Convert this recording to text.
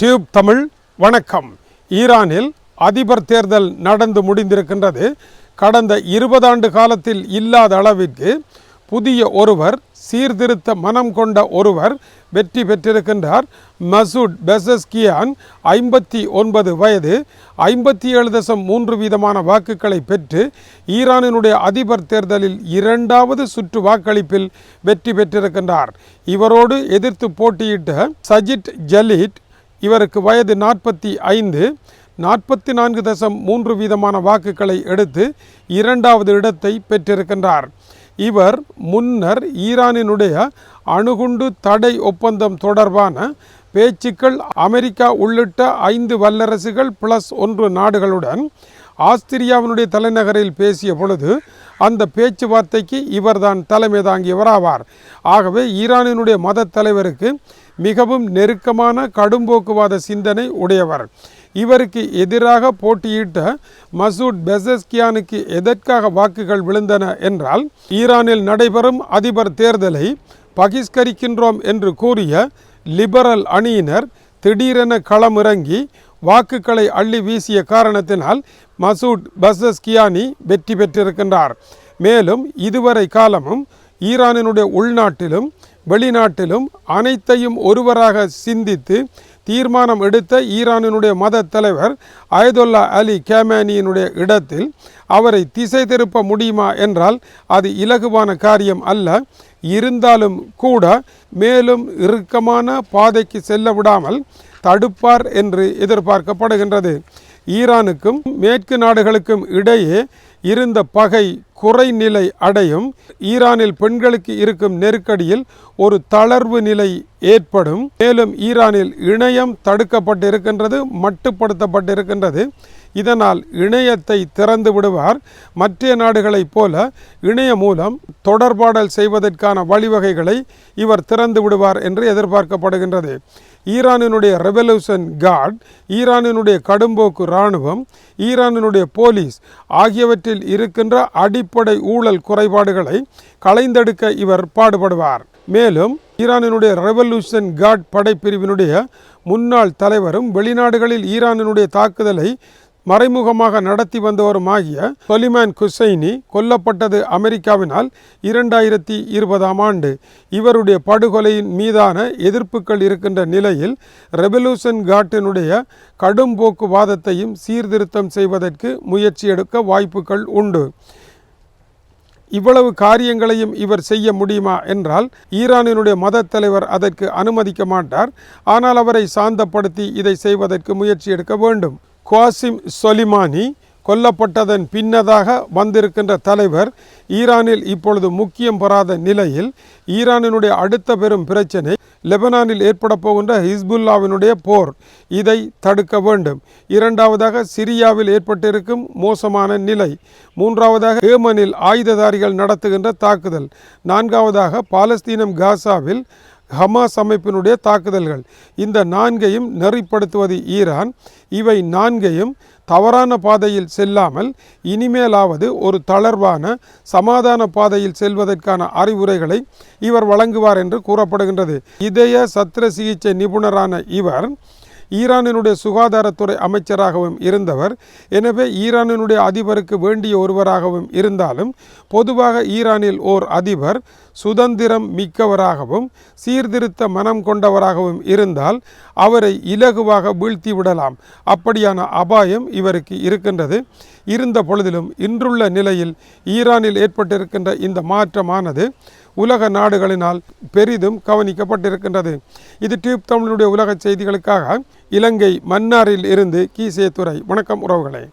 Tube Tamil வணக்கம். ஈரானில் அதிபர் தேர்தல் நடந்து முடிந்திருக்கின்றது. கடந்த இருபதாண்டு காலத்தில் இல்லாத அளவிற்கு புதிய ஒருவர் சீர்திருத்த மனம் கொண்ட ஒருவர் வெற்றி பெற்றிருக்கின்றார். மசூட் பெசஸ்கியான் ஐம்பத்தி ஒன்பது வயது ஐம்பத்தி ஏழு தசம் மூன்று வீதமான வாக்குகளை பெற்று ஈரானினுடைய அதிபர் தேர்தலில் இரண்டாவது சுற்று வாக்களிப்பில் வெற்றி பெற்றிருக்கின்றார். இவரோடு எதிர்த்து போட்டியிட்ட சஜித் ஜலீட் இவருக்கு வயது நாற்பத்தி ஐந்து. நாற்பத்தி நான்கு தசம் மூன்று வீதமான வாக்குகளை எடுத்து இரண்டாவது இடத்தை பெற்றிருக்கின்றார். இவர் முன்னர் ஈரானினுடைய அணுகுண்டு தடை ஒப்பந்தம் தொடர்பான பேச்சுக்கள் அமெரிக்கா உள்ளிட்ட ஐந்து வல்லரசுகள் பிளஸ் ஒன்று நாடுகளுடன் ஆஸ்திரியாவினுடைய தலைநகரில் பேசிய பொழுது அந்த பேச்சுவார்த்தைக்கு இவர்தான் தலைமை தாங்கியவராவார். ஆகவே ஈரானினுடைய மத தலைவருக்கு மிகவும் நெருக்கமான கடும்போக்குவாத சிந்தனை உடையவர். இவருக்கு எதிராக போட்டியிட்ட மசூட் பெசஸ்கியானுக்கு எதற்காக வாக்குகள் விழுந்தன என்றால் ஈரானில் நடைபெறும் அதிபர் தேர்தலை பகிஷ்கரிக்கின்றோம் என்று கூறிய லிபரல் அணியினர் திடீரென களமிறங்கி வாக்குகளை அள்ளி வீசிய காரணத்தினால் மசூட் பசஸ்கியானி வெற்றி பெற்றிருக்கின்றார். மேலும் இதுவரை காலமும் ஈரானினுடைய உள்நாட்டிலும் வெளிநாட்டிலும் அனைத்தையும் ஒருவராக சிந்தித்து தீர்மானம் எடுத்த ஈரானினுடைய மத தலைவர் அயதுல்லா அலி கேமேனியினுடைய இடத்தில் அவரை திசை திருப்ப முடியுமா என்றால் அது இலகுவான காரியம் அல்ல. இருந்தாலும் கூட மேலும் இறுக்கமான பாதைக்கு செல்ல விடாமல் தடுப்பார் என்று எதிர்பார்க்கப்படுகின்றது. ஈரானுக்கும் மேற்கு நாடுகளுக்கும் இடையே இருந்த பகை குறைநிலை அடையும். ஈரானில் பெண்களுக்கு இருக்கும் நெருக்கடியில் ஒரு தளர்வு நிலை ஏற்படும். மேலும் ஈரானில் இணையம் தடுக்கப்பட்டிருக்கின்றது மட்டுப்படுத்தப்பட்டிருக்கின்றது. இதனால் இணையத்தை திறந்து விடுவார். மற்ற நாடுகளைப் போல இணைய மூலம் தொடர்பாடல் செய்வதற்கான வழிவகைகளை இவர் திறந்து விடுவார் என்று எதிர்பார்க்கப்படுகின்றது. ஈரானினுடைய ரெவல்யூஷன் கார்ட் ஈரானினுடைய கடும்போக்கு இராணுவம் ஈரானினுடைய போலீஸ் ஆகியவற்றில் இருக்கின்ற அடிப்படை ஊழல் குறைபாடுகளை களைந்தெடுக்க இவர் பாடுபடுவார். மேலும் ஈரானினுடைய ரெவல்யூஷன் கார்ட் படைப்பிரிவினுடைய முன்னாள் தலைவரும் வெளிநாடுகளில் ஈரானினுடைய தாக்குதலை மறைமுகமாக நடத்தி வந்தவருமாகிய சொலிமான் குசைனி கொல்லப்பட்டது அமெரிக்காவினால் இரண்டாயிரத்தி இருபதாம் ஆண்டு. இவருடைய படுகொலையின் மீதான எதிர்ப்புகள் இருக்கின்ற நிலையில் ரெவல்யூஷன் காட்டினுடைய கடும் போக்குவாதத்தையும் சீர்திருத்தம் செய்வதற்கு முயற்சி எடுக்க வாய்ப்புகள் உண்டு. இவ்வளவு காரியங்களையும் இவர் செய்ய முடியுமா என்றால் ஈரானினுடைய மத தலைவர் அதற்கு அனுமதிக்க மாட்டார். ஆனால் அவரை சாந்தப்படுத்தி இதை செய்வதற்கு முயற்சி எடுக்க வேண்டும். குவாசிம் சொலிமானி கொல்லப்பட்டதன் பின்னதாக வந்திருக்கின்ற தலைவர் ஈரானில் இப்பொழுது முக்கியம் பெறாத நிலையில் ஈரானினுடைய அடுத்த பெரும் பிரச்சனை லெபனானில் ஏற்பட போகின்ற ஹிஸ்புல்லாவினுடைய போர். இதை தடுக்க வேண்டும். இரண்டாவதாக சிரியாவில் ஏற்பட்டிருக்கும் மோசமான நிலை. மூன்றாவதாக ஏமனில் ஆயுததாரிகள் நடத்துகின்ற தாக்குதல். நான்காவதாக பாலஸ்தீனம் காசாவில் ஹமாஸ் அமைப்பினுடைய தாக்குதல்கள். இந்த நான்கையும் நெறிப்படுத்துவது ஈரான். இவை நான்கையும் தவறான பாதையில் செல்லாமல் இனிமேலாவது ஒரு தளர்வான சமாதான பாதையில் செல்வதற்கான அறிவுரைகளை இவர் வழங்குவார் என்று கூறப்படுகின்றது. இதய சத்திர சிகிச்சை நிபுணரான இவர் ஈரானினுடைய சுகாதாரத்துறை அமைச்சராகவும் இருந்தவர். எனவே ஈரானினுடைய அதிபருக்கு வேண்டிய ஒருவராகவும் இருந்தாலும் பொதுவாக ஈரானில் ஓர் அதிபர் சுதந்திரம் மிக்கவராகவும் சீர்திருத்த மனம் கொண்டவராகவும் இருந்தால் அவரை இலகுவாக வீழ்த்தி விடலாம். அப்படியான அபாயம் இவருக்கு இருக்கின்றது. இருந்த பொழுதிலும் இன்றுள்ள நிலையில் ஈரானில் ஏற்பட்டிருக்கின்ற இந்த மாற்றமானது உலக நாடுகளினால் பெரிதும் கவனிக்கப்பட்டிருக்கின்றது. இது டியூப் தமிழுடைய உலக செய்திகளுக்காக இலங்கை மன்னாரில் இருந்து கீசே துறை வணக்கம் உறவுகளே.